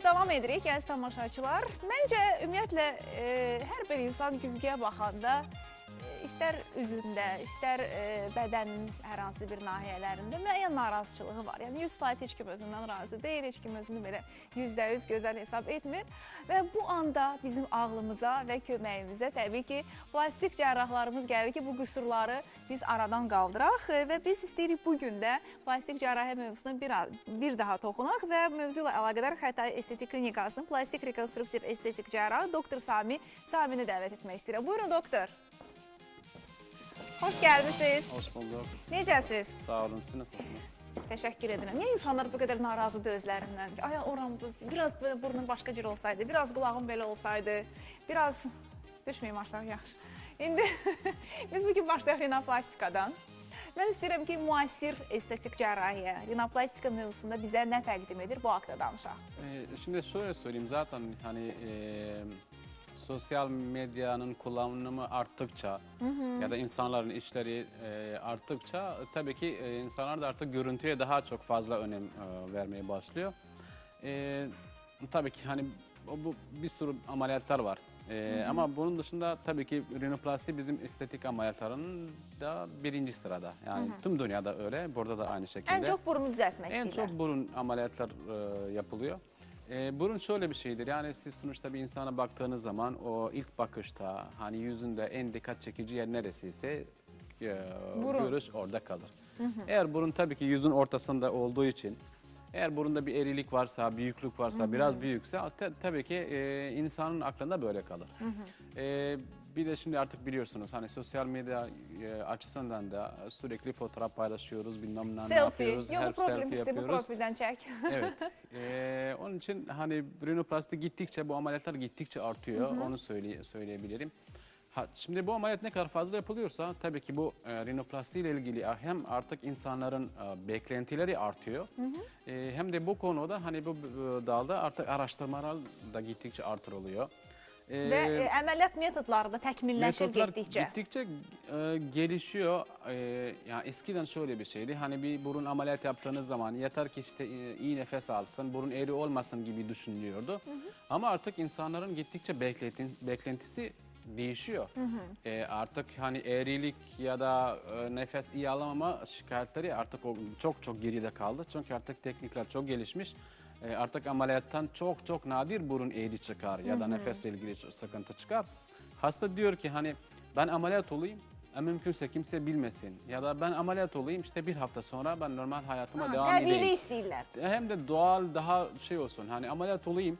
Biz davam edirik, əziz tamaşaçılar. Məncə, ümumiyyətlə, e, hər bir insan güzgüyə baxanda istər üzündə, istər e, bədənin hər hansı bir nahiyələrində müəyyən narazıçılığı var. Yəni 100% heç kim özündən razı deyil, heç kim özünü belə %100 gözəl hesab etmir və bu anda bizim ağlımıza və köməyimizə təbii ki, plastik cərrahlarımız gəlir ki, bu qüsurları biz aradan qaldıraq və biz istəyirik bu gün də plastik cərrahiyyə mövzusuna bir, bir daha toxunaq və mövzu ilə əlaqədar Xətai Estetik Klinikasının plastik rekonstruktiv estetik cərrahı doktor Sami Samini dəvət etmək istəyirəm. Buyurun doktor. Xoş gəldiniz. Hoş bulduk. Necəsiz? Sağ olun. Siz nasılsınız? Təşəkkür edirəm. Niyə insanlar bu qədər narazıdır özlərindən? Ay oram biraz belə burnum başqa cür olsaydı, biraz qulağım belə olsaydı, biraz düşməyim aşağı yaxşı. İndi biz bu gün başlayaq rinoplastikadan. Mən istəyirəm ki, müasir estetik cərrahiyyə, rinoplastika mövzusunda bizə nə təqdim edir bu haqqda danışaq. Ee, şimdi şöyle söyleyeyim zaten hani e, sosyal medyanın kullanımı arttıkça ya da insanların işleri e, arttıkça tabii ki e, insanlar da artık görüntüye daha çok fazla önem e, vermeye başlıyor. E, tabii ki hani bu bir sürü ameliyatlar var. E, ama bunun dışında tabii ki rinoplasti bizim estetik ameliyatlarının da birinci sırada. Yani tüm dünyada öyle, burada da aynı şekilde. Ən çox burnu düzəltmək En çok burun ameliyatlar e, yapılıyor. E, burun şöyle bir şeydir. Yani siz sonuçta bir insana baktığınız zaman o ilk bakışta hani yüzünde en dikkat çekici yer neresiyse e, Burun. görüş orada kalır. Eğer burun tabii ki yüzün ortasında olduğu için eğer burunda bir erilik varsa, büyüklük varsa, biraz büyükse ta- tabii ki e, insanın aklında böyle kalır. E, bir de şimdi artık biliyorsunuz hani sosyal medya e, açısından da sürekli fotoğraf paylaşıyoruz, bilmem ne, Selfie. yapıyoruz, Yox, her bu selfie istəyir, bu yapıyoruz. profildən çək. evet. E, onun için hani rinoplasti gittikçe bu ameliyatlar gittikçe artıyor. Onu söyle, söyleyebilirim. Ha, şimdi bu ameliyat ne kadar fazla yapılıyorsa tabii ki bu e, rinoplasti ile ilgili hem artık insanların e, beklentileri artıyor. E, hem de bu konuda hani bu e, dalda artık araştırmalar da gittikçe artırılıyor. E, Və e, əməliyyat metodları da təkmilləşir Metotlar getdikcə. gittikçe e, gelişiyor. E, ya eskiden şöyle bir şeydi. Hani bir burun ameliyat yaptığınız zaman yeter ki işte e, iyi nefes alsın, burun eğri olmasın gibi düşünülüyordu. Ama artık insanların gittikçe beklentin, beklentisi değişiyor. E, artık hani eğrilik ya da e, nefes iyi alamama şikayetleri artık o çok çok geride kaldı. Çünkü artık teknikler çok gelişmiş. E, artık ameliyattan çok çok nadir burun eğri çıkar ya da nefesle ilgili sıkıntı çıkar. Hasta diyor ki hani ben ameliyat olayım e, mümkünse kimse bilmesin ya da ben ameliyat olayım işte bir hafta sonra ben normal hayatıma Ha, devam edeyim. istəyirlər. Hem de doğal daha şey olsun hani ameliyat olayım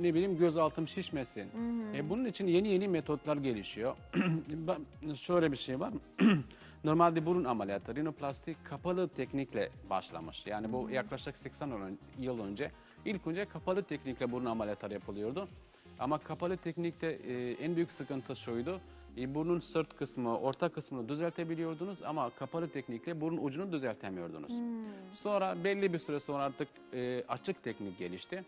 ne bileyim gözaltım şişmesin. E, bunun için yeni yeni metotlar gelişiyor. Ben- Şöyle bir şey var. Normalde burun ameliyatı rinoplasti kapalı teknikle başlamış. Yani bu yaklaşık 80 ön- yıl önce ilk önce kapalı teknikle burun ameliyatları yapılıyordu. Ama kapalı teknikte e, en büyük sıkıntı şuydu. E, burnun sırt kısmı, orta kısmını düzeltebiliyordunuz ama kapalı teknikle burun ucunu düzeltemiyordunuz. Sonra belli bir süre sonra artık e, açık teknik gelişti.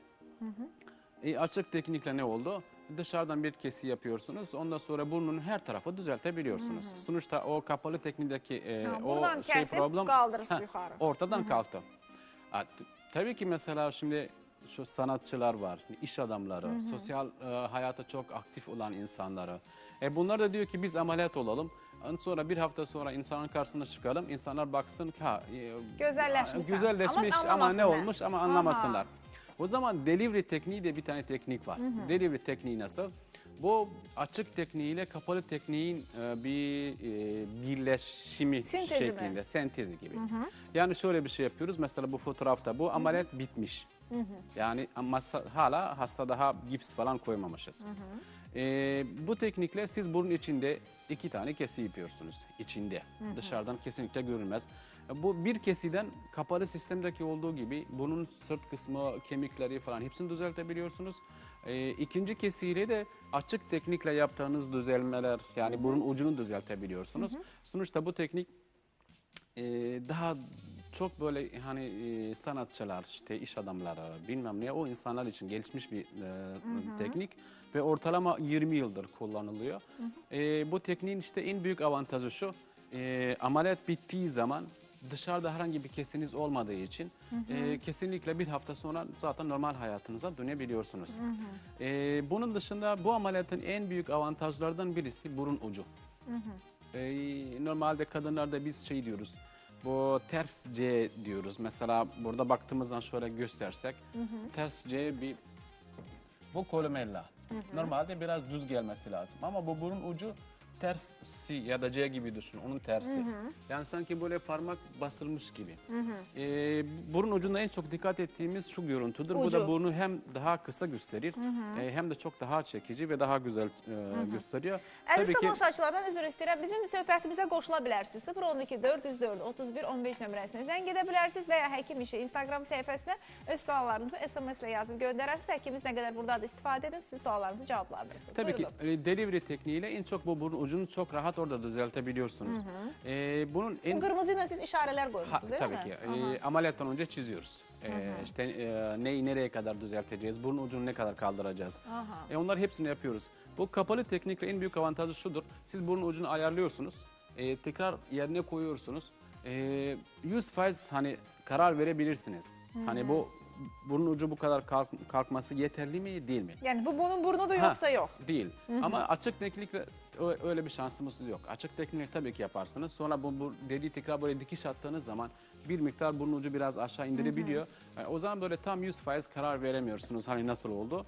E, açık teknikle ne oldu? Dışarıdan bir kesi yapıyorsunuz. Ondan sonra burnun her tarafı düzeltebiliyorsunuz. Sonuçta o kapalı teknikteki e, Ha, o şey problem Heh, yukarı. ortadan kalktı. Ha, t- tabii ki mesela şimdi şu sanatçılar var, iş adamları, sosyal e, hayata çok aktif olan insanları. E bunlar da diyor ki biz ameliyat olalım. Sonra bir hafta sonra insanın karşısına çıkalım. İnsanlar baksın ki ha, e, Güzelleşmişsen. güzelleşmiş Ama ama, ne anlamasınlar. olmuş ama Aha. O zaman delivery tekniği de bir tane teknik var. Delivery tekniği nasıl? Bu açık tekniğiyle kapalı tekniğin e, bir e, birleşimi Sentezi mi? şeklinde, sentezi gibi. Yani şöyle bir şey yapıyoruz. Mesela bu fotoğrafta bu ameliyat bitmiş. Yani ama hala hasta daha gips falan koymamışız. E, bu teknikle siz burun içinde iki tane kesi yapıyorsunuz. içinde. Dışarıdan kesinlikle görünmez. Bu bir kesiden kapalı sistemdeki olduğu gibi bunun sırt kısmı, kemikleri falan hepsini düzeltebiliyorsunuz. Ee, ikinci kesiyle de açık teknikle yaptığınız düzelmeler yani burun ucunu düzeltebiliyorsunuz. Sonuçta bu teknik e, daha çok böyle hani e, sanatçılar, işte iş adamları bilmem ne o insanlar için gelişmiş bir e, teknik ve ortalama 20 yıldır kullanılıyor. E, bu tekniğin işte en büyük avantajı şu, e, ameliyat bittiği zaman dışarıda herhangi bir kesiniz olmadığı için e, kesinlikle bir hafta sonra zaten normal hayatınıza dönebiliyorsunuz. E, bunun dışında bu ameliyatın en büyük avantajlardan birisi burun ucu. E, normalde kadınlarda biz şey diyoruz. Bu ters C diyoruz. Mesela burada baktığımız zaman şöyle göstersek. Ters C bir bu kolumella. Normalde biraz düz gelmesi lazım. Ama bu burun ucu ters C ya da C gibi düşün. Onun tersi. Yani sanki böyle parmak bastırmış gibi. Ee, burun ucunda en çok dikkat ettiğimiz şu görüntüdür. Bu Ucu. da burnu hem daha kısa gösterir e, hem de çok daha çekici ve daha güzel e, gösteriyor. Əziz Tabii ki tamaşaçılar, mən üzr istəyirəm. Bizim söhbətimizə qoşula bilərsiniz. 012 404 31 15 nömrəsinə zəng edə bilərsiniz və ya Həkim İşi Instagram səhifəsinə öz suallarınızı SMS ilə yazıb göndərərsiniz. Həkimimiz nə qədər buradadır istifadə edin, sizin suallarınızı cavablandırsın. Tabii ki Buyurun. e, delivery tekniğiyle en çok bu burun ucunu çok rahat orada düzeltebiliyorsunuz. E, bunun en Bu qırmızı ilə siz işarələr Ha, qoymusunuz, değil tabii mi? ki. Aha. Ee, ameliyattan önce çiziyoruz. Ee, işte e, neyi nereye kadar düzelteceğiz, burun ucunu ne kadar kaldıracağız. Aha. E, onlar hepsini yapıyoruz. Bu kapalı teknikle en büyük avantajı şudur. Siz burun ucunu ayarlıyorsunuz. e, tekrar yerine koyuyorsunuz. E, 100% hani karar verebilirsiniz. Hani bu burun ucu bu kadar kalk- kalkması yeterli mi değil mi? Yəni bu bunun burnudur Ha, yoxsa yox? Değil. Ama açık teknikle öyle bir şansımız yok. Açık teknikle tabii ki yaparsınız. Sonra bu, bu dediği tekrar böyle dikiş attığınız zaman bir miktar burun ucu biraz aşağı indirebiliyor. Yani o zaman böyle tam 100 faiz karar veremiyorsunuz hani nasıl oldu.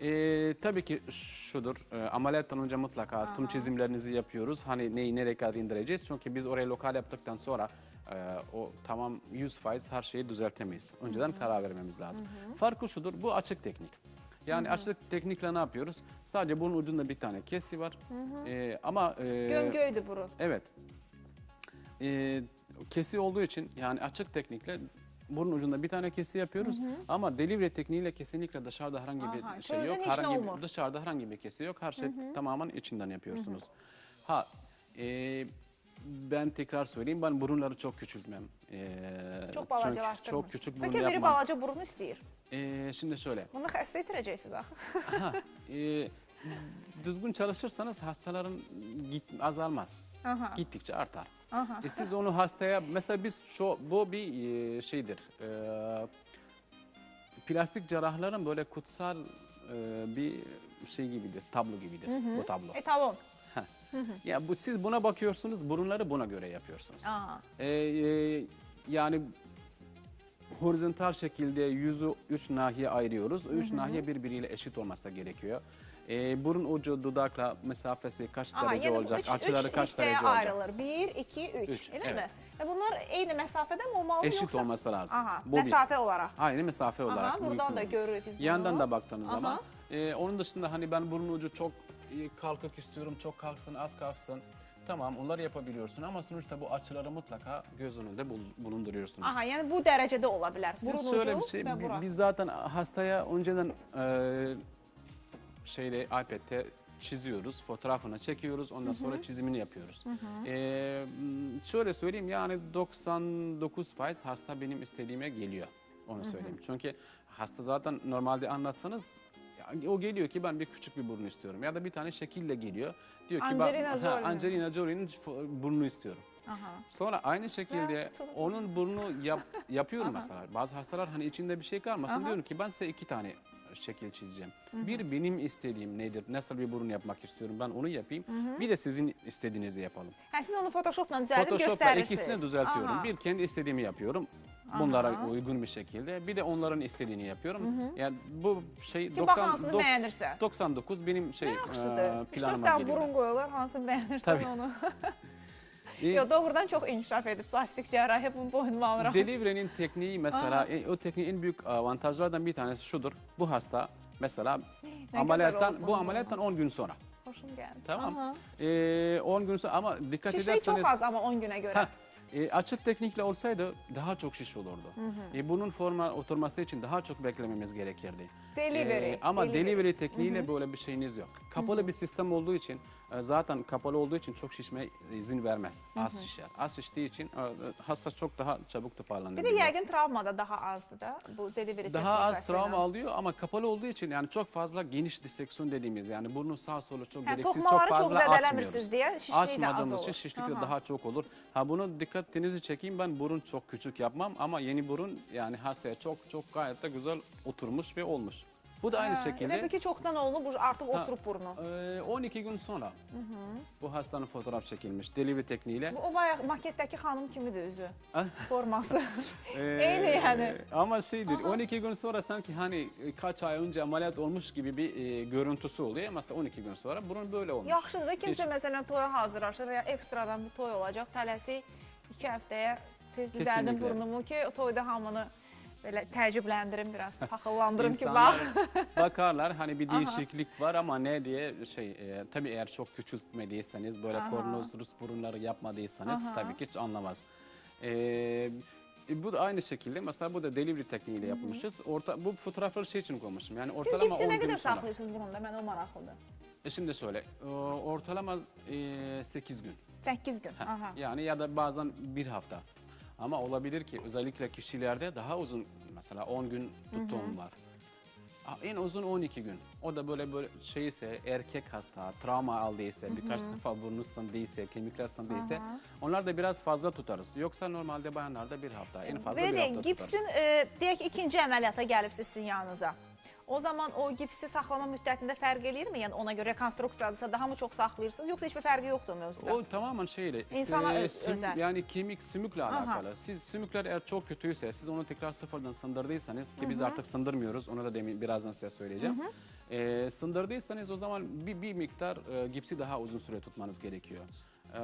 Ee, tabii ki şudur. e, ameliyattan önce mutlaka tüm çizimlerinizi yapıyoruz. Hani neyi nereye kadar indireceğiz. Çünkü biz oraya lokal yaptıktan sonra e, o tamam 100 faiz her şeyi düzeltemeyiz. Önceden karar vermemiz lazım. Farkı şudur. Bu açık teknik. Yani açık teknikle ne yapıyoruz? Sadece burun ucunda bir tane kesi var. Ee, ama e, Gömgöydür burun. evet. Ee, kesi olduğu için yani açık teknikle burun ucunda bir tane kesi yapıyoruz. Ama delivery tekniğiyle kesinlikle dışarıda herhangi bir Aha, şey yok. Herhangi bir, dışarıda herhangi bir kesi yok. Her şey tamamen içinden yapıyorsunuz. Ha e, ben tekrar söyleyeyim ben burunları çok küçültmem. Ee, Çox çünkü. Çok küçük burun Bəlkə biri yapmam. balaca burun istəyir. Ee, şimdi şöyle. Bunu xəstə itirəcəksiniz axı. Ha, e, düzgün çalışırsanız hastaların git, azalmaz. Aha. Gittikçe artar. Aha. E siz onu hastaya mesela biz şu bu bir e, şeydir. E, plastik cerrahların böyle kutsal e, bir şey gibidir, tablo gibidir bu tablo. Etalon. Ya bu siz buna bakıyorsunuz, burunları buna göre yapıyorsunuz. Aha. E, e, yani horizontal şekilde yüzü üç nahiye ayırıyoruz. Üç nahiye birbiriyle eşit olması gerekiyor. E, burun ucu dudakla mesafesi kaç Aha, derece olacak, üç, açıları üç kaç derece olacak. ayrılır. 1, 2, 3. Üç, Elə evet. mi? Bunlar eyni məsafədə mi olmalı Eşit yoxsa? olması lazım. Aha, Bu bir. məsafə olaraq. Aynı mesafe olarak. Aha, buradan mümkün da biz bunu. Yandan da baktığınız Aha. zaman. e, onun dışında hani ben burun ucu çok kalkık istiyorum, çok kalksın, az kalksın. Tamam onları yapabiliyorsun ama sonuçta bu açıları mutlaka göz önünde bul- bulunduruyorsunuz. Aha, yəni bu dərəcədə ola bilər. Siz Burun şöyle ucu bir şey, və bi- bura. biz zaten hastaya önceden e, şeyle iPad'te çiziyoruz, fotoğrafını çekiyoruz, ondan sonra çizimini yapıyoruz. E, m, şöyle söyleyeyim yani 99 faiz hasta benim istediğime geliyor, onu söyleyeyim. Çünkü hasta zaten normalde anlatsanız o geliyor ki ben bir küçük bir burun istiyorum ya da bir tane şekille geliyor. Diyor ki Angelina ben Jolie. ha, Angelina Jolie'nin burnunu istiyorum. Aha. Sonra aynı şekilde Ya, tutalım. onun burnu yap, yapıyorum mesela. Bazı hastalar hani içinde bir şey kalmasın Aha. diyorum ki ben size iki tane şekil çizeceğim. Bir benim istediğim nedir? Nasıl bir burun yapmak istiyorum? Ben onu yapayım. Bir de sizin istediğinizi yapalım. Hə, siz onu Photoshopla Photoshop'ta göstərirsiniz. ikisini düzeltiyorum. Aha. Bir kendi istediğimi yapıyorum. Bunlara uygun bir şekilde. Bir de onların istediğini yapıyorum. Yani bu şey Ki, bax hansını 90, bəyənirsə. 99 benim şey e. 3-4 planıma geliyor. burun qoyurlar, hansını bəyənirsən Tabii. onu. Yo, doğrudan çox inkişaf edib plastik cərrahi bunu boynuma alıram. Delivery'nin tekniği mesela e, o tekniğin en büyük avantajlardan bir tanesi şudur. Bu hasta mesela ameliyattan oldu. bu ameliyattan 10 gün sonra. Xoşum gəldi. Tamam. Aha. E, 10 gün sonra ama dikkat Şişlik ederseniz çox az ama 10 günə görə. Heh, e, açık teknikle olsaydı daha çok şiş olurdu. E, bunun forma oturması için daha çok beklememiz gerekirdi. Delivery, E, ama delivery. delivery, tekniğiyle böyle bir şeyiniz yok. Kapalı bir sistem olduğu için e, zaten kapalı olduğu için çok şişmeye izin vermez. Az şişer. Az şiştiği için e, hasta çok daha çabuk Bir toparlanabiliyor. de yəqin travmada daha azdır da bu delivery Daha az travma alıyor ama kapalı olduğu için yani çok fazla geniş diseksiyon dediğimiz yani burnu sağ sola çok Hə, gereksiz çok fazla zədələmirsiniz açmıyoruz. deyə şişliyi də az için şişlik de Aha. daha çok olur. Ha bunu dikkatinizi çekeyim ben burun çok küçük yapmam ama yeni burun yani hastaya çok çok gayet de güzel oturmuş ve olmuş. Bu da aynı Hə, şekilde Elə bil ki, çoxdan olub, bu artıq Ha, oturub burnu. e, 12 gün sonra bu hastanın fotoğraf çekilmiş delivery tekniğiyle. Bu, o bayaq maketdəki xanım kimidir üzü, Ah. forması. Ee, Eyni yani. Ama şeydir 12 gün sonra sanki hani e, kaç ay önce ameliyat olmuş gibi bir e, görüntüsü oluyor. Mesela 12 gün sonra burun böyle olmuş. Yaxşıdır da kimsə Keş- məsələn toya hazırlaşır və ya ekstradan bir toy olacaq, tələsi 2 həftəyə tez düzəldim Kesinlikle. burnumu ki, toyda hamını belə təəccübləndirim, biraz paxıllandırım ki, bax. bakarlar hani bir Aha. değişiklik var ama ne diye şey e, tabii eğer çok küçültmediyseniz böyle Aha. kornoz Rus burunları yapmadıysanız Aha. tabii ki hiç anlamaz. E, e, bu da aynı şekilde mesela bu da delivery tekniğiyle yapmışız. Orta, bu fotoğrafları şey için koymuşum. Yani Siz ortalama gipsi 10 nə gün qədər sonra. saxlayırsınız burunda? Mən o maraqlıdır. E şimdi söyle e, ortalama e, 8 gün. 8 gün. Ha, Aha. Yani ya da bazen bir hafta. Ama olabilir ki özellikle kişilerde daha uzun mesela 10 gün tuttuğum var. En uzun 12 gün. O da böyle böyle şeyse erkek hasta, travma aldıysa, birkaç defa burnu sındıysa, kemikler sındıysa Aha. onlar da biraz fazla tutarız. Yoksa normalde bayanlarda bir hafta, en fazla Belə bir deyək, hafta gipsin, tutarız. e, deyək ki, ikinci əməliyyata gəlibsiz sizin yanınıza. O zaman o gipsi saxlama müddətində fərq eləyirmi? Yəni ona görə rekonstruksiyadırsa daha mı çox saxlayırsınız, yoxsa heç bir fərqi yoxdur mövzuda? O tamamen şeyle, İnsana e, öz- özel. yani kemik sümükle Aha. alakalı. Siz sümükler eğer çok kötüyse, siz onu tekrar sıfırdan sındırdıysanız ki biz artık sındırmıyoruz, onu da demin birazdan size söyleyeceğim. E, sındırdıysanız o zaman bir, bir miktar e, gipsi daha uzun süre tutmanız gerekiyor. E,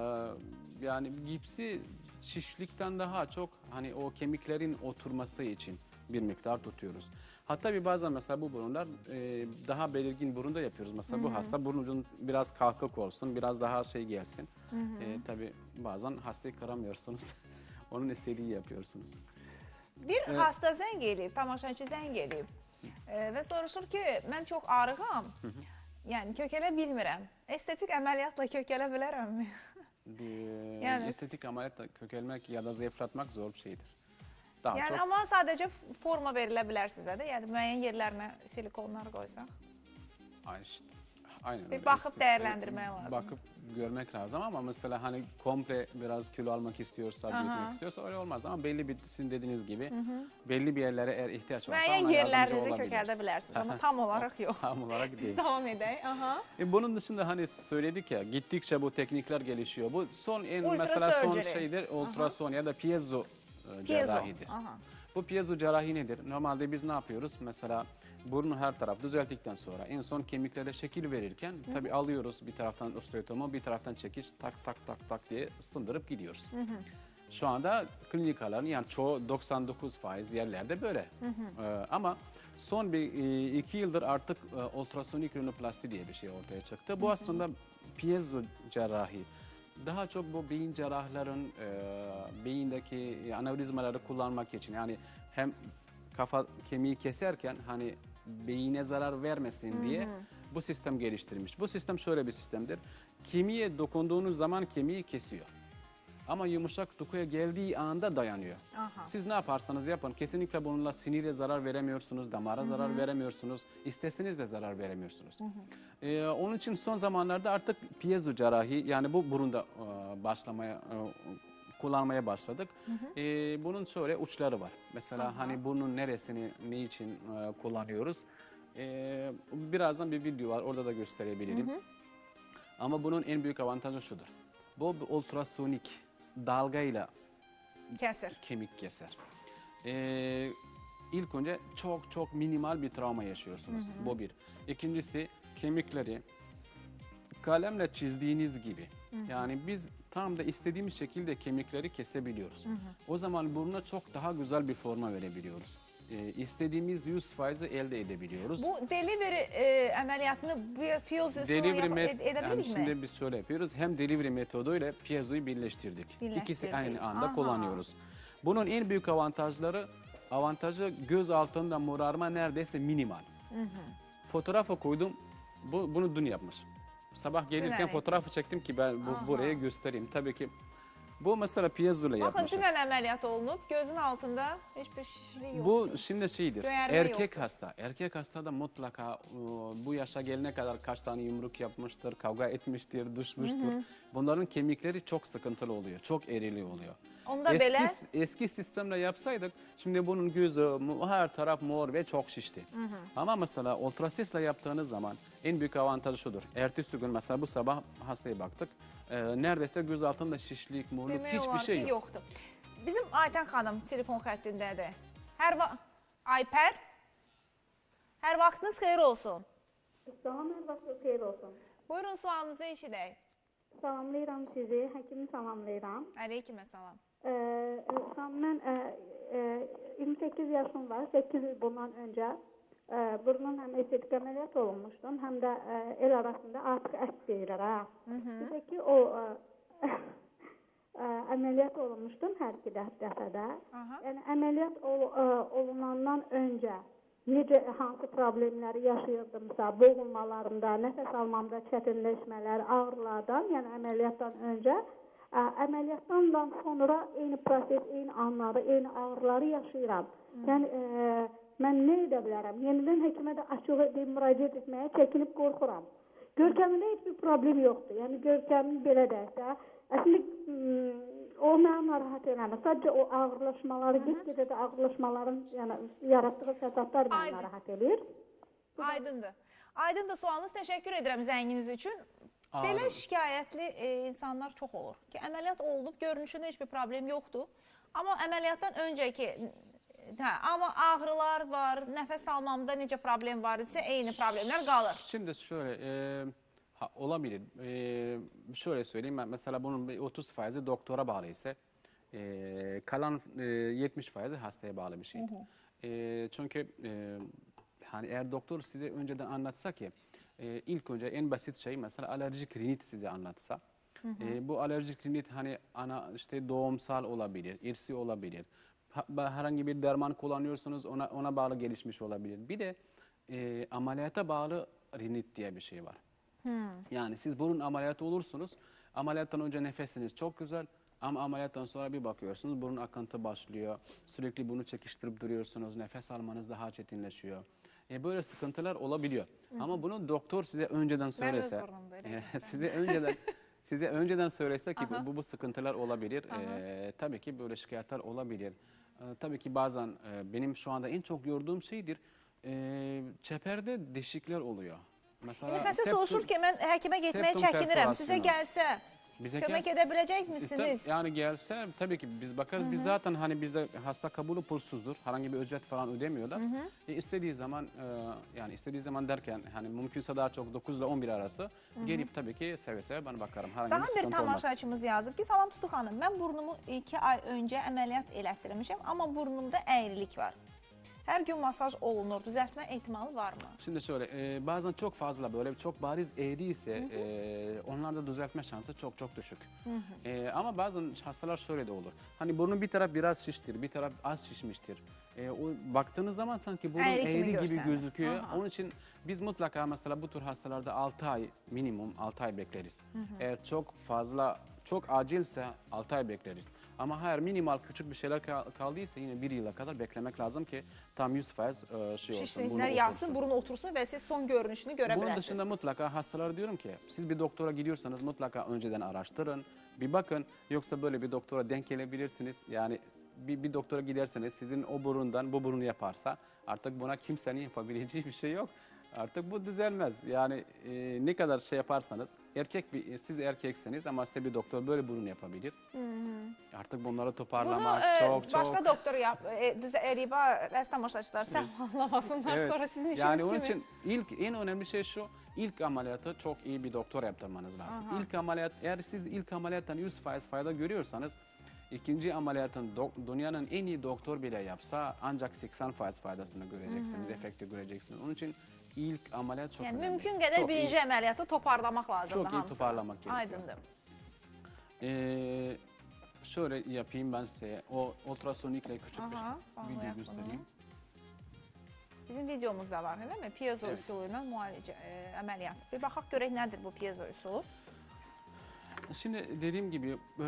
yani gipsi şişlikten daha çok hani o kemiklerin oturması için bir miktar tutuyoruz. Hatta bir bazen mesela bu burunlar e, daha belirgin burunda yapıyoruz. Mesela bu hasta burun ucun biraz kalkık olsun, biraz daha şey gelsin. E, tabii bazen hastayı kıramıyorsunuz. Onun istediği yapıyorsunuz. Bir xasta zəng eləyib, tamaşaçı zəng eləyib e, və soruşur ki, mən çox arığam, yəni kökələ bilmirəm. Estetik əməliyyatla kökələ bilərəmmi? Bir Yani- estetik ameliyatla kökelmek ya da zayıflatmak zor bir şeydir. Daha Yəni çok amma sadəcə forma verilə bilər sizə də, yəni müəyyən yerlərinə silikonlar qoysaq. Ay işte, aynen. Bir öyle. bakıp İşte, değerlendirmeye e, lazım. Bakıp görmek lazım ama mesela hani komple biraz kilo almak istiyorsa, Aha. büyütmek istiyorsa öyle olmaz. Ama belli bir sizin dediğiniz gibi belli bir yerlere eğer ihtiyaç varsa Müəyyən ona yardımcı yerlərinizi olabiliriz. kökəldə bilərsiniz, amma Aha. tam olaraq yox. Tam olarak Biz değil. davam edək. Aha. E, bunun dışında hani söyledik ya gittikçe bu teknikler gelişiyor. Bu son en mesela son şeydir ultrason ya da piezo, e, Piezo. cerrahidir. Aha. Bu piezo cerrahi nedir? Normalde biz ne yapıyoruz? Mesela burnu her taraf düzelttikten sonra en son kemiklere şekil verirken tabii alıyoruz bir taraftan osteotomu bir taraftan çekiş tak tak tak tak diye sındırıp gidiyoruz. Şu anda klinikaların yani çoğu 99 faiz yerlerde böyle. Ee, ama son bir e, iki yıldır artık e, ultrasonik rinoplasti diye bir şey ortaya çıktı. Bu aslında piezo cerrahi. Daha çok bu beyin cerrahların e, beyindeki anevrizmaları kullanmak için yani hem kafa kemiği keserken hani beyine zarar vermesin diye bu sistem geliştirilmiş. Bu sistem şöyle bir sistemdir. Kemiğe dokunduğunuz zaman kemiği kesiyor. Ama yumuşak dokuya geldiği anda dayanıyor. Aha. Siz ne yaparsanız yapın kesinlikle bununla sinire zarar veremiyorsunuz, damara zarar veremiyorsunuz, isteseniz de zarar veremiyorsunuz. Ee, onun için son zamanlarda artık piezo cerrahi yani bu burunda e, başlamaya e, kullanmaya başladık. Ee, bunun şöyle uçları var. Mesela hani burnun neresini ne için e, kullanıyoruz? Ee, birazdan bir video var orada da gösterebilirim. Ama bunun en büyük avantajı şudur. Bu ultrasonik dalgayla Kəsir. kemik keser. Ee, ilk önce çok çok minimal bir travma yaşıyorsunuz. Bu bir. İkincisi kemikleri kalemle çizdiğiniz gibi. Yani biz tam da istediğimiz şekilde kemikleri kesebiliyoruz. O zaman buruna çok daha güzel bir forma verebiliyoruz. Ee, istediğimiz yüz faizi elde edebiliyoruz. Bu delivery e, əməliyyatını bu piyozasını Delivery yap- met ed- edə yani mi? şimdi biz şöyle yapıyoruz. Hem delivery metoduyla piezoyu birleştirdik. Birleştirdik. İkisi aynı anda Aha. kullanıyoruz. Bunun en büyük avantajları avantajı göz altında morarma neredeyse minimal. Fotoğrafa koydum Bu, bunu dün yapmış. Sabah gelirken fotoğrafı çektim ki ben bu, Aha. buraya göstereyim. Tabii ki bu mesela piezo ile Baxın, yapmışız. dünən əməliyyat olunub, gözün altında heç bir şişlik yoxdur. Bu şimdi şeydir. Göğerme erkek yoktur. hasta. Erkek hasta da mutlaka bu yaşa gelene kadar kaç tane yumruk yapmıştır, kavga etmiştir, düşmüştür. Bunların kemikleri çok sıkıntılı oluyor. Çok erili oluyor. Onda eski, belə eski sistemle yapsaydık şimdi bunun gözü her taraf mor ve çok şişti. Ama mesela ultrasesle yaptığınız zaman en büyük avantajı şudur. Ertesi gün mesela bu sabah hastaya baktık. E, neredeyse göz altında şişlik, morluk demək hiçbir şey yok. yoxdur. Bizim Aytən xanım telefon xəttindədir. Hər va Aypər Hər vaxtınız xeyir olsun. Salam, hər vaxtınız xeyir olsun. Buyurun sualınızı eşidək. Salamlayıram sizi, həkimi salamlayıram. Əleyküm əssalam. Ee, Rüstam, mən e, e, 28 yaşım var, 8 il bundan öncə e, burnun həm estetik əməliyyat olunmuşdum, həm də e, el arasında artıq ət deyirlər ha. Bir də ki, o e, e, əməliyyat olunmuşdum hər iki dəf dəfədə. Aha. Yəni əməliyyat ol, e, olunandan öncə necə hansı problemləri yaşayırdımsa, boğulmalarımda, nəfəs almamda çətinləşmələr, ağrılardan, yəni əməliyyatdan öncə, ə, əməliyyatdan sonra eyni proses, eyni anları, eyni ağrıları yaşayıram. Yəni ə, mən nə edə bilərəm? Yenidən həkimə də açıq edib müraciət etməyə çəkinib qorxuram. Görkəmində heç bir problem yoxdur. Yəni görkəmin belə dəsə, əslində o məni narahat eləmir. Sadəcə o ağırlaşmaları, get-gedə də ağırlaşmaların yəni yaratdığı fəsadlar məni Aydın. narahat edir. Aydındır. Aydındır sualınız. Təşəkkür edirəm zənginiz üçün. Ağrı. Belə şikayətli e, insanlar çox olur ki, əməliyyat olunub, görünüşündə heç bir problem yoxdur. Amma əməliyyatdan öncəki hə, amma ağrılar var, nəfəs almamda necə problem var idisə eyni problemlər qalır. Şimdi şöyle e, ha, olabilir. E, şöyle söyleyeyim mesela bunun bir 30 faizi doktora bağlı ise e, kalan e, 70 faizi hastaya bağlı bir şey. E, çünkü e, hani eğer doktor size önceden anlatsa ki e, ilk önce en basit şey mesela alerjik rinit size anlatsa. E, bu alerjik rinit hani ana işte doğumsal olabilir, irsi olabilir. Ha- herhangi bir derman kullanıyorsunuz ona ona bağlı gelişmiş olabilir. Bir de e, ameliyata bağlı rinit diye bir şey var. Yani siz burun ameliyatı olursunuz. Ameliyattan önce nefesiniz çok güzel. Ama ameliyattan sonra bir bakıyorsunuz burun akıntı başlıyor. Sürekli bunu çekiştirip duruyorsunuz. Nefes almanız daha çetinleşiyor. E, böyle sıkıntılar olabiliyor. Ama bunu doktor size önceden söylese, e, size önceden size önceden söylese ki bu, bu bu sıkıntılar olabilir. E, tabii ki böyle şikayetler olabilir. E, tabii ki bazen e, benim şu anda en çok gördüğüm şeydir. E, çeperde deşikler oluyor. Mesela Nəfəsə septum- soruşur ki, mən həkimə getməyə septum çəkinirəm. Sizə perforasyonu. gəlsə, Bize kömək gel- edə biləcək İster- misiniz? yani gelse tabii ki biz bakarız. Biz zaten hani bizde hasta kabulü pulsuzdur. Herhangi bir ücret falan ödemiyorlar. E, istediği zaman e, yani istediği zaman derken hani mümkünse daha çok 9 ile 11 arası gelip tabii ki seve seve ben bakarım. Herhangi Daha bir bir sıkıntı olmaz. tamaşaçımız yazıb ki, salam Tutu xanım, mən burnumu 2 ay öncə əməliyyat elətdirmişəm, amma burnumda əyrilik var. Hər gün masaj olunur, düzəltmə ehtimalı varmı? Şimdi şöyle e, bazen çok fazla böyle çok bariz eğriyse e, onlarda düzeltme şansı çok çok düşük. E, ama bazen hastalar şöyle de olur. Hani burnun bir taraf biraz şiştir, bir taraf az şişmiştir. E, o baktığınız zaman sanki burun Eğri gibi eğri gibi gözüküyor. Aha. Onun için biz mutlaka mesela bu tür hastalarda 6 ay minimum 6 ay bekleriz. Eğer çok fazla çok acilse 6 ay bekleriz. Ama her minimal küçük bir şeyler kal- kaldıysa yine bir yıla kadar beklemek lazım ki tam 100 faiz e, şey olsun. burnu Şişliklər yatsın, otursun. burun otursun və siz son görünüşünü görə Bunun dışında mutlaka hastalara diyorum ki siz bir doktora gidiyorsanız mutlaka önceden araştırın. Bir bakın yoksa böyle bir doktora denk gelebilirsiniz. Yani bir, bir doktora giderseniz sizin o burundan bu burunu yaparsa artık buna kimsenin yapabileceği bir şey yok. Artık bu düzelmez. Yani e, ne kadar şey yaparsanız erkek bir siz erkekseniz ama size bir doktor böyle burun yapabilir. Artık bunları Bunu toparlamak e, çok çok başqa doktor yap, e, düzə eləyib, bəs tamaşaçılar səhv anlamasınlar, Evet. sonra sizin işiniz Yani onun için ilk en önemli şey şu. ilk ameliyatı çok iyi bir doktor yaptırmanız lazım. İlk ameliyat eğer siz ilk ameliyattan 100 faiz fayda görüyorsanız ikinci ameliyatın dünyanın en iyi doktor bile yapsa ancak 80 faiz faydasını göreceksiniz, efekti göreceksiniz. Onun için ilk ameliyat çok Yəni önemli. mümkün qədər Çok iyi. birinci əməliyyatı toparlamaq lazımdır Çok iyi hamısını. toparlamak gerekiyor. Aydındır. Ee, şöyle yapayım ben size. O ultrasonikle küçük Aha, bir video göstereyim. Bizim videomuz da var, eləmi? Piezo Evet. üsulu ilə müalicə, e, əməliyyat. Bir baxaq görək nədir bu piezo üsulu? Şimdi dediğim gibi e,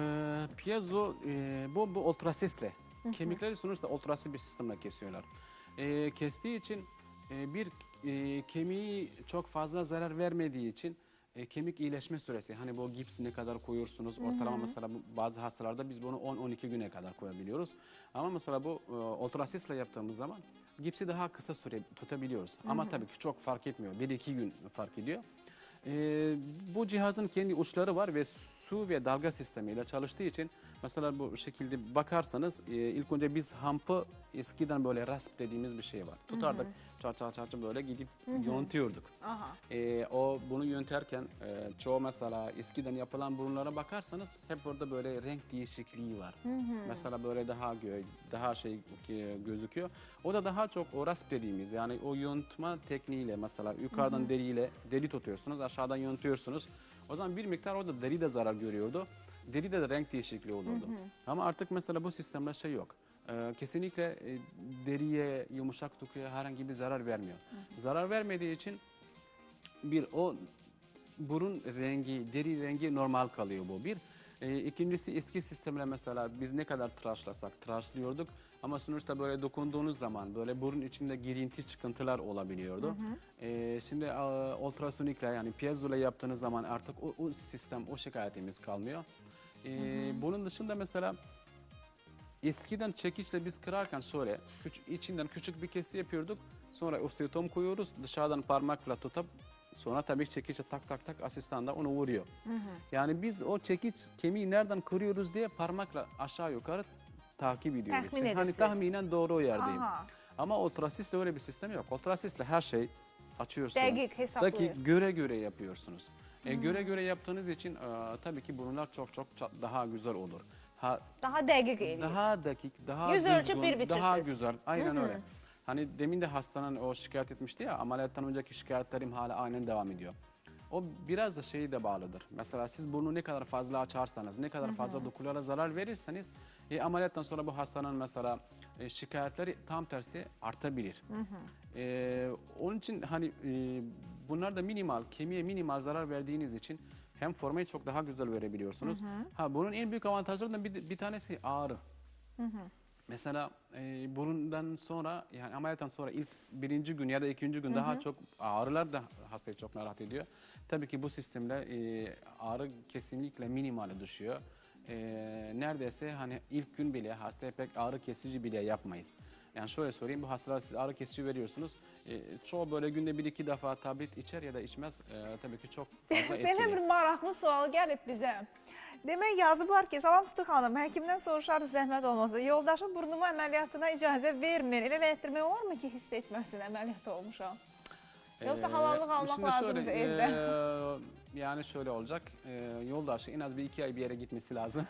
piezo e, bu, bu ultrasesle kemikleri sonuçta ultrası bir sistemle kesiyorlar. E, kestiği için e, bir e, kemiği çok fazla zarar vermediği için e, kemik iyileşme süresi hani bu gips ne kadar koyuyorsunuz ortalama mesela bu, bazı hastalarda biz bunu 10-12 güne kadar koyabiliyoruz. Ama mesela bu e, ultrasesle yaptığımız zaman gipsi daha kısa süre tutabiliyoruz. Ama tabii ki çok fark etmiyor. 1-2 gün fark ediyor. Ee, bu cihazın kendi uçları var ve su ve dalga sistemiyle çalıştığı için mesela bu şekilde bakarsanız e, ilk önce biz hampı eskiden böyle rasp dediğimiz bir şey var. Tutardık çar çar çar çar böyle gidip yontuyorduk. Aha. Ee, o bunu yönterken e, çoğu mesela eskiden yapılan burunlara bakarsanız hep orada böyle renk değişikliği var. Mesela böyle daha gö daha şey e, gözüküyor. O da daha çok o rasp dediğimiz yani o yontma tekniğiyle mesela yukarıdan deriyle deri tutuyorsunuz aşağıdan yontuyorsunuz. O zaman bir miktar orada deri de zarar görüyordu. Deride de renk değişikliği olurdu. Ama artık mesela bu sistemde şey yok. Ee, kesinlikle e, deriye, yumuşak dokuya herhangi bir zarar vermiyor. Zarar vermediği için bir o burun rengi, deri rengi normal kalıyor bu bir. E, ikincisi eski sistemle mesela biz ne kadar tıraşlasak tıraşlıyorduk ama sonuçta böyle dokunduğunuz zaman böyle burun içinde girinti çıkıntılar olabiliyordu. E, şimdi e, ultrasonikle yani piezo ile yaptığınız zaman artık o, o sistem o şikayetimiz kalmıyor. E, bunun dışında mesela eskiden çekiçle biz kırarken şöyle küç- içinden küçük bir kesi yapıyorduk. Sonra osteotom koyuyoruz. Dışarıdan parmakla tutup sonra tabii çekiçle tak tak tak asistan da onu vuruyor. Yani biz o çekiç kemiği nereden kırıyoruz diye parmakla aşağı yukarı takip ediyoruz. Tahmin hani tahminen doğru o yerdeyim. Aha. Ama ultrasisle öyle bir sistem yok. Ultrasisle her şey açıyorsunuz. Dəqiq hesablıyor. Dakik göre göre yapıyorsunuz. E, göre göre yaptığınız için e, tabii ki burunlar çok çok ça- daha güzel olur. Ha, Daha dəqiq eləyir. daha dakik, daha Yüz düzgün, bir daha güzel. Aynen öyle. Hani demin de hastanın o şikayet etmişti ya ameliyattan önceki şikayetlerim hala aynen devam ediyor. O biraz da şeyi de bağlıdır. Mesela siz burnu ne kadar fazla açarsanız, ne kadar fazla dokulara zarar verirseniz e, ameliyattan sonra bu hastanın mesela e, şikayetleri tam tersi artabilir. E, onun için hani e, bunlar da minimal, kemiğe minimal zarar verdiğiniz için hem formayı çok daha güzel verebiliyorsunuz. Ha bunun en büyük avantajlarından bir, bir tanesi ağrı. Mesela e, burundan sonra yani ameliyattan sonra ilk birinci gün ya da ikinci gün daha çok ağrılar da hastayı çok narahat ediyor. Tabii ki bu sistemde e, ağrı kesinlikle minimale düşüyor. E, neredeyse hani ilk gün bile hastaya pek ağrı kesici bile yapmayız. Yani şöyle söyleyeyim bu hastalara siz ağrı kesici veriyorsunuz. E, çoğu böyle günde bir iki defa tablet içer ya da içmez. E, tabii ki çok fazla Belə etkili. bir maraqlı sual gəlib bizə. Demək yazıblar ki, salam Tutu xanım, həkimdən soruşardı zəhmət olmasa. Yoldaşım burnumu əməliyyatına icazə vermir. Elə etdirmək olarmı ki, hiss etməsin əməliyyat olmuşam? Yoksa Ee, halallık almak şimdi lazımdı şöyle, evde. yani şöyle olacak. Eee yoldaşı en az bir iki ay bir yere gitmesi lazım.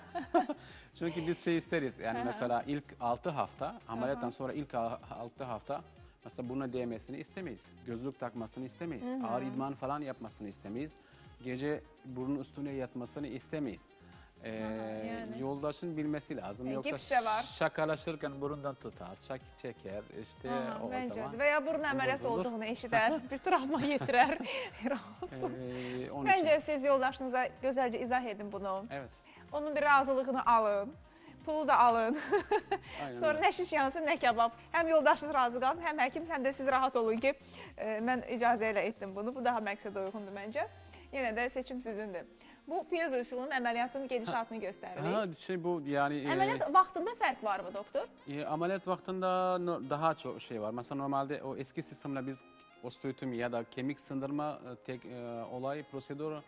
Çünkü biz şey isteriz. Yani mesela ilk 6 hafta, ameliyattan sonra ilk 6 hafta mesela buna değmesini istemeyiz. Gözlük takmasını istemeyiz. Ağır idman falan yapmasını istemeyiz. Gece burnun üstüne yatmasını istemeyiz. Eee, yani. Yoldaşın bilmesi lazım. E, Yoksa var. şakalaşırken burundan tutar, çek, çeker. işte Aha, o Məncə zaman. də. Və ya burun bozulur. olduğunu eşidər, bir travma olsun. Eee, onun için- siz yoldaşınıza gözəlcə izah edin bunu. Evet. Onun bir razılığını alın. Pulu da alın. Sonra nə şiş yansın, nə kebab. Həm yoldaşınız razı qalsın, həm həkim, həm də siz rahat olun ki, e, mən icazə ilə etdim bunu. Bu daha məqsədə uyğundur məncə. Yenə də seçim sizindir. Bu piezo üsulunun əməliyyatının gedişatını göstərir. Ha, şey bu yani e, Əməliyyat vaxtında fərq var mı doktor? e, ameliyat vaktinde no- daha çok şey var. Mesela normalde o eski sistemle biz osteotomi ya da kemik sındırma e, tek e, olay prosedürü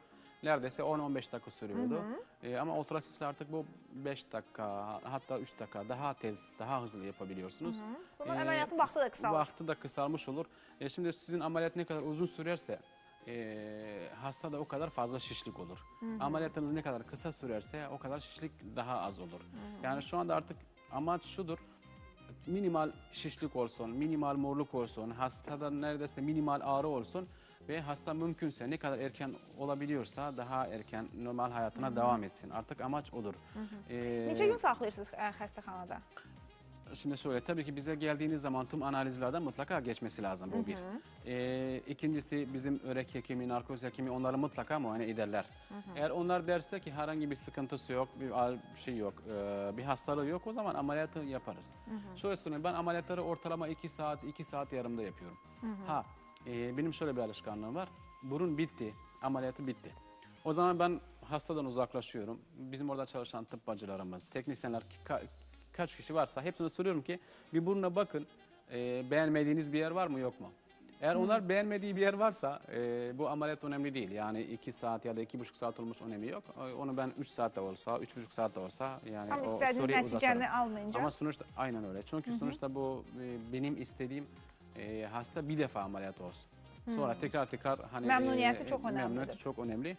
neredeyse 10-15 dakika sürüyordu. E, ama ultrasisle artık bu 5 dakika hatta 3 dakika daha tez, daha hızlı yapabiliyorsunuz. Sonra Ee, əməliyyatın vaxtı da qısalır. Vakti de kısalmış olur. E, şimdi sizin ameliyat ne kadar uzun sürerse e, hastada o kadar fazla şişlik olur. Ameliyatınız ne kadar kısa sürerse o kadar şişlik daha az olur. Yani şu anda artık amaç şudur. Minimal şişlik olsun, minimal morluk olsun, hastada neredeyse minimal ağrı olsun ve hasta mümkünse ne kadar erken olabiliyorsa daha erken normal hayatına devam etsin. Artık amaç odur. Ee, Neçə gün saxlayırsınız ə, xəstəxanada? şimdi şöyle tabii ki bize geldiğiniz zaman tüm analizlerden mutlaka geçmesi lazım bu bir. Ee, ikincisi bizim örek hekimi, narkoz hekimi onları mutlaka muayene ederler. Eğer onlar derse ki herhangi bir sıkıntısı yok, bir şey yok, e, bir hastalığı yok o zaman ameliyatı yaparız. Şöyle söyleyeyim ben ameliyatları ortalama 2 saat, 2 saat yarımda yapıyorum. Ha e, benim şöyle bir alışkanlığım var. Burun bitti, ameliyatı bitti. O zaman ben hastadan uzaklaşıyorum. Bizim orada çalışan tıp bacılarımız, teknisyenler ka- kaç kişi varsa hepsine soruyorum ki bir burnuna bakın. e, beğenmediğiniz bir yer var mı yok mu? Eğer onlar beğenmediği bir yer varsa e, bu ameliyat önemli değil. Yani 2 saat ya da iki buçuk saat olmuş önemi yok. Onu ben 3 saat de olsa, üç buçuk saat de olsa yani Tam o soruyu uzatırım. almayınca. Ama sonuçta aynen öyle. Çünkü sonuçta bu e, benim istediğim e, hasta bir defa ameliyat olsun. Sonra tekrar tekrar hani Memnuniyeti çok önemlidir. Memnuniyeti çok önemli.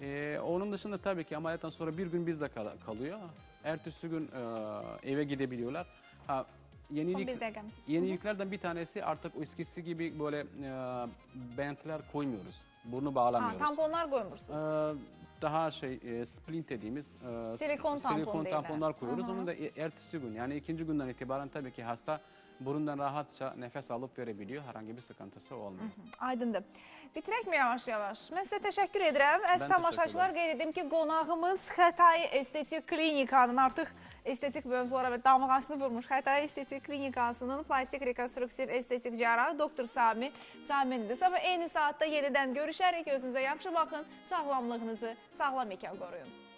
E, onun dışında tabii ki ameliyattan sonra bir gün bizde kal- kalıyor. Ertesi gün e, eve gidebiliyorlar. Ha, Son yenilik, bir. Yeniliklerden bir tanesi artık eskisi gibi böyle e, bentler koymuyoruz. Burnu Ha, bağlamıyoruz. tamponlar qoymursunuz. Ee, daha şey e, splint dediğimiz e, Silikon tampon silikon tamponlar koyuyoruz. Aha. Onun da e- ertesi gün yani ikinci günden itibaren tabii ki hasta burundan rahatça nefes alıp verebiliyor. Herhangi bir sıkıntısı olmuyor. Aydındır. Bitirək mi yavaş-yavaş? Mən sizə təşəkkür edirəm. Mən tamaşaçılar, qeyd edim ki, qonağımız Xətai Estetik Klinikanın artıq estetik mövzulara və damğasını vurmuş Xətai Estetik Klinikasının plastik rekonstruktiv estetik cərrahı doktor Sami Samindir. Sabah eyni saatda yenidən görüşərik. Özünüzə yaxşı baxın. Sağlamlığınızı sağlam ikən qoruyun.